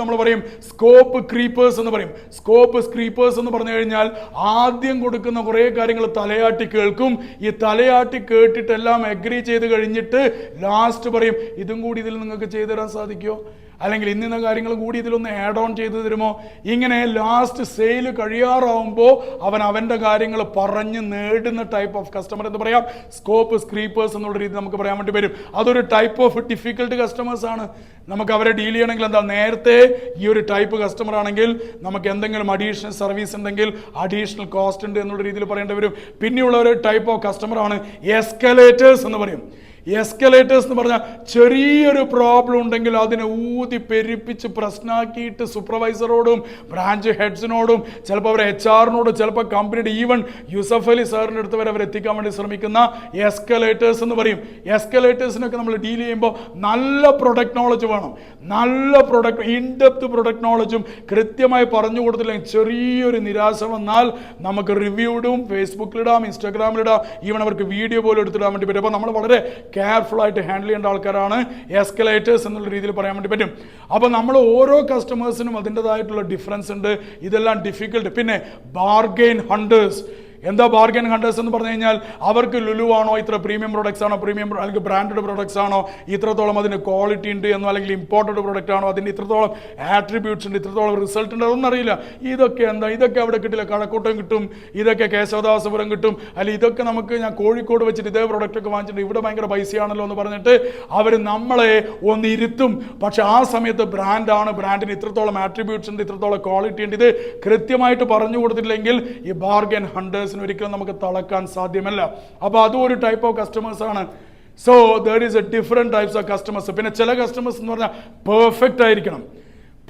നമ്മൾ പറയും scope creepers എന്ന് പറയും. സ്കോപ്പ് സ്ക്രീപ്പേഴ്സ് എന്ന് പറഞ്ഞു കഴിഞ്ഞാൽ ആദ്യം കൊടുക്കുന്ന കുറേ കാര്യങ്ങൾ തലയാട്ടി കേൾക്കും. ഈ തലയാട്ടി കേട്ടിട്ടെല്ലാം അഗ്രി ചെയ്ത് കഴിഞ്ഞിട്ട് ലാസ്റ്റ് പറയും ഇതും കൂടി ഇതിൽ നിങ്ങൾക്ക് ചെയ്തു തരാൻ സാധിക്കുമോ? അല്ലെങ്കിൽ ഇന്നിന്ന കാര്യങ്ങൾ കൂടി ഇതിലൊന്ന് ആഡ് ഓൺ ചെയ്തു തരുമോ? ഇങ്ങനെ ലാസ്റ്റ് സെയിൽ കഴിയാറാവുമ്പോൾ അവൻ അവന്റെ കാര്യങ്ങൾ പറഞ്ഞ് നേടുന്ന ടൈപ്പ് ഓഫ് കസ്റ്റമർ എന്ന് പറയാം. സ്കോപ്പ് സ്ക്രീപ്പേഴ്സ് എന്നുള്ള രീതി നമുക്ക് പറയാൻ വേണ്ടി വരും. അതൊരു ടൈപ്പ് ഓഫ് ഡിഫിക്കൽട്ട് കസ്റ്റമേഴ്സ് ആണ്. നമുക്ക് അവരെ ഡീൽ ചെയ്യണമെങ്കിൽ എന്താ? നേരത്തെ ഈ ഒരു ടൈപ്പ് കസ്റ്റമർ ആണെങ്കിൽ നമുക്ക് എന്തെങ്കിലും അഡീഷണൽ സർവീസ് ഉണ്ടെങ്കിൽ അഡീഷണൽ കോസ്റ്റ് ഉണ്ട് എന്നുള്ള രീതിയിൽ പറയേണ്ടി വരും. പിന്നെയുള്ള ഒരു ടൈപ്പ് ഓഫ് കസ്റ്റമർ ആണ് എസ്കലേറ്റേഴ്സ് എന്ന് പറയും. എസ്കലേറ്റേഴ്സ് എന്ന് പറഞ്ഞാൽ ചെറിയൊരു പ്രോബ്ലം ഉണ്ടെങ്കിൽ അതിനെ ഊതി പെരുപ്പിച്ച് പ്രശ്നമാക്കിയിട്ട് സൂപ്പർവൈസറോടും ബ്രാഞ്ച് ഹെഡ്സിനോടും ചിലപ്പോൾ അവരെ എച്ച് ആറിനോടും ചിലപ്പോൾ കമ്പനിയുടെ ഈവൻ യൂസഫ് അലി സാറിന്റെ അടുത്ത് വരെ അവർ എത്തിക്കാൻ വേണ്ടി ശ്രമിക്കുന്ന എസ്കലേറ്റേഴ്സ് എന്ന് പറയും. എസ്കലേറ്റേഴ്സിനൊക്കെ നമ്മൾ ഡീൽ ചെയ്യുമ്പോൾ നല്ല പ്രൊഡക്റ്റ് നോളജ് വേണം. നല്ല പ്രൊഡക്റ്റ് ഇൻഡെപ്ത് പ്രൊഡക്റ്റ് നോളജും കൃത്യമായി പറഞ്ഞു കൊടുത്തില്ലെങ്കിൽ ചെറിയൊരു നിരാശ വന്നാൽ നമുക്ക് റിവ്യൂ ഇടും ഫേസ്ബുക്കിലിടാം ഇൻസ്റ്റാഗ്രാമിലിടാം ഈവൻ അവർക്ക് വീഡിയോ പോലും എടുത്തിടാൻ വേണ്ടി പറ്റും. അപ്പോൾ നമ്മൾ വളരെ കെയർഫുൾ ആയിട്ട് ഹാൻഡിൽ ചെയ്യേണ്ട ആൾക്കാരാണ് എസ്കലേറ്റേഴ്സ് എന്നുള്ള രീതിയിൽ പറയാൻ വേണ്ടി പറ്റും. അപ്പോൾ നമ്മൾ ഓരോ കസ്റ്റമേഴ്സിനും അതിന്റെതായിട്ടുള്ള ഡിഫറൻസ് ഉണ്ട്. ഇതെല്ലാം ഡിഫിക്കൽട്ട് പിന്നെ ബാർഗെയിൻ ഹണ്ടേഴ്സ് എന്താ ബാർഗൻ ഹണ്ടേഴ്സ് എന്ന് പറഞ്ഞു കഴിഞ്ഞാൽ അവർക്ക് ലുലു ആണോ ഇത്ര പ്രീമിയം പ്രൊഡക്ട്സ് ആണോ? പ്രീമിയം അല്ലെങ്കിൽ ബ്രാൻഡഡ് പ്രോഡക്ട്സ് ആണോ? ഇത്രത്തോളം അതിന് ക്വാളിറ്റി ഉണ്ട് എന്നോ അല്ലെങ്കിൽ ഇമ്പോർട്ടഡ് പ്രോഡക്റ്റ് ആണോ? അതിന്റെ ഇത്രത്തോളം ആട്രിബ്യൂട്ട്സ് ഉണ്ട് ഇത്രത്തോളം റിസൾട്ട് ഉണ്ട് അതൊന്നും അറിയില്ല. ഇതൊക്കെ എന്താ? ഇതൊക്കെ അവിടെ കിട്ടില്ല. കഴക്കൂട്ടം കിട്ടും. ഇതൊക്കെ കേശവദാസപുരം കിട്ടും. അല്ലെങ്കിൽ ഇതൊക്കെ നമുക്ക് ഞാൻ കോഴിക്കോട് വെച്ചിട്ട് ഇതേ പ്രോഡക്റ്റ് ഒക്കെ വാങ്ങിച്ചിട്ട് ഇവിടെ ഭയങ്കര പൈസയാണല്ലോ എന്ന് പറഞ്ഞിട്ട് അവർ നമ്മളെ ഒന്ന് ഇരുത്തും. പക്ഷെ ആ സമയത്ത് ബ്രാൻഡാണ് ബ്രാൻഡിന് ഇത്രത്തോളം ആട്രിബ്യൂട്ട്സ് ഉണ്ട് ഇത്രത്തോളം ക്വാളിറ്റി ഉണ്ട്. ഇത് കൃത്യമായിട്ട് പറഞ്ഞു കൊടുത്തിട്ടില്ലെങ്കിൽ ഈ ബാർഗൻ ഹണ്ടേഴ്സിന് ഒരിക്കലും നമുക്ക് തളക്കാൻ സാധ്യമല്ല. അപ്പോൾ അതും ഒരു ടൈപ്പ് ഓഫ് കസ്റ്റമേഴ്സ് ആണ്. So there is a different types of customers പിന്നെ ചില കസ്റ്റമേഴ്സ് എന്ന് പറഞ്ഞാൽ പെർഫെക്റ്റ് ആയിരിക്കണം.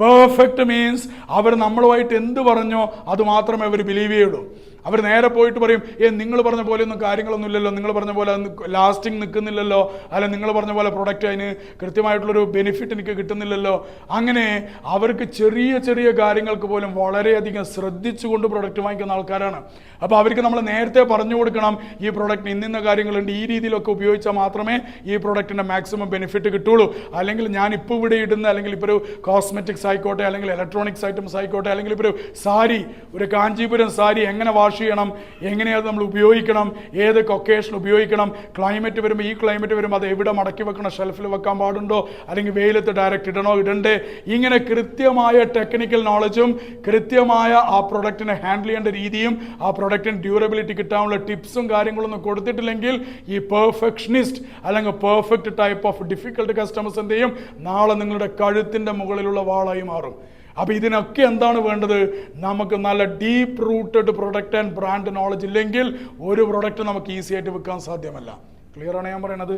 പെർഫെക്റ്റ് മീൻസ് അവർ നമ്മളുമായിട്ട് എന്ത് പറഞ്ഞോ അത് മാത്രമേ അവർ ബിലീവ് ചെയ്യുള്ളൂ. അവർ നേരെ പോയിട്ട് പറയും ഏ നിങ്ങൾ പറഞ്ഞ പോലെ ഒന്നും കാര്യങ്ങളൊന്നും ഇല്ലല്ലോ നിങ്ങൾ പറഞ്ഞ പോലെ ലാസ്റ്റിംഗ് നിൽക്കുന്നില്ലല്ലോ അല്ല നിങ്ങൾ പറഞ്ഞ പോലെ പ്രൊഡക്റ്റ് അതിന് കൃത്യമായിട്ടുള്ളൊരു ബെനിഫിറ്റ് എനിക്ക് കിട്ടുന്നില്ലല്ലോ. അങ്ങനെ അവർക്ക് ചെറിയ ചെറിയ കാര്യങ്ങൾക്ക് പോലും വളരെയധികം ശ്രദ്ധിച്ചുകൊണ്ട് പ്രൊഡക്റ്റ് വാങ്ങിക്കുന്ന ആൾക്കാരാണ്. അപ്പോൾ അവർക്ക് നമ്മൾ നേരത്തെ പറഞ്ഞു കൊടുക്കണം ഈ പ്രൊഡക്റ്റിന് ഇന്നിന്ന കാര്യങ്ങളുണ്ട് ഈ രീതിയിലൊക്കെ ഉപയോഗിച്ചാൽ മാത്രമേ ഈ പ്രൊഡക്റ്റിന്റെ മാക്സിമം ബെനിഫിറ്റ് കിട്ടുള്ളൂ. അല്ലെങ്കിൽ ഞാൻ ഇപ്പോൾ ഇവിടെ ഇടുന്ന അല്ലെങ്കിൽ ഇപ്പോൾ ഒരു കോസ്മെറ്റിക്സ് ആയിക്കോട്ടെ അല്ലെങ്കിൽ ഇലക്ട്രോണിക്സ് ഐറ്റംസ് ആയിക്കോട്ടെ അല്ലെങ്കിൽ ഇപ്പോൾ ഒരു സാരി ഒരു കാഞ്ചീപുരം സാരി എങ്ങനെ വാഷ് ചെയ്യണം എങ്ങനെയത് നമ്മൾ ഉപയോഗിക്കണം ഏത് കൊക്കേഷൻ ഉപയോഗിക്കണം ക്ലൈമറ്റ് വരുമ്പോൾ ഈ ക്ലൈമറ്റ് വരുമ്പോൾ അത് എവിടെ മടക്കി വെക്കണം ഷെൽഫിൽ വെക്കാൻ പാടുണ്ടോ അല്ലെങ്കിൽ വെയിലത്ത് ഡയറക്റ്റ് ഇടണോ ഇടണ്ടേ ഇങ്ങനെ കൃത്യമായ ടെക്നിക്കൽ നോളജും കൃത്യമായ ആ പ്രൊഡക്റ്റിനെ ഹാൻഡിൽ ചെയ്യേണ്ട രീതിയും ആ പ്രൊഡക്റ്റിന് ഡ്യൂറബിലിറ്റി കിട്ടാനുള്ള ടിപ്സും കാര്യങ്ങളൊന്നും കൊടുത്തിട്ടില്ലെങ്കിൽ ഈ പെർഫെക്ഷനിസ്റ്റ് അല്ലെങ്കിൽ perfect type of difficult customers എന്ത് ചെയ്യും? നാളെ നിങ്ങളുടെ കഴുത്തിന്റെ മുകളിലുള്ള വാളായി മാറും. അപ്പോൾ ഇതിനൊക്കെ എന്താണ് വേണ്ടത്? നമുക്ക് നല്ല deep rooted product and brand knowledge ഇല്ലെങ്കിൽ ഒരു പ്രൊഡക്റ്റ് നമുക്ക് ഈസി ആയിട്ട് വിൽക്കാൻ സാധ്യമല്ല. ക്ലിയർ ആണ് ഞാൻ പറയണത്?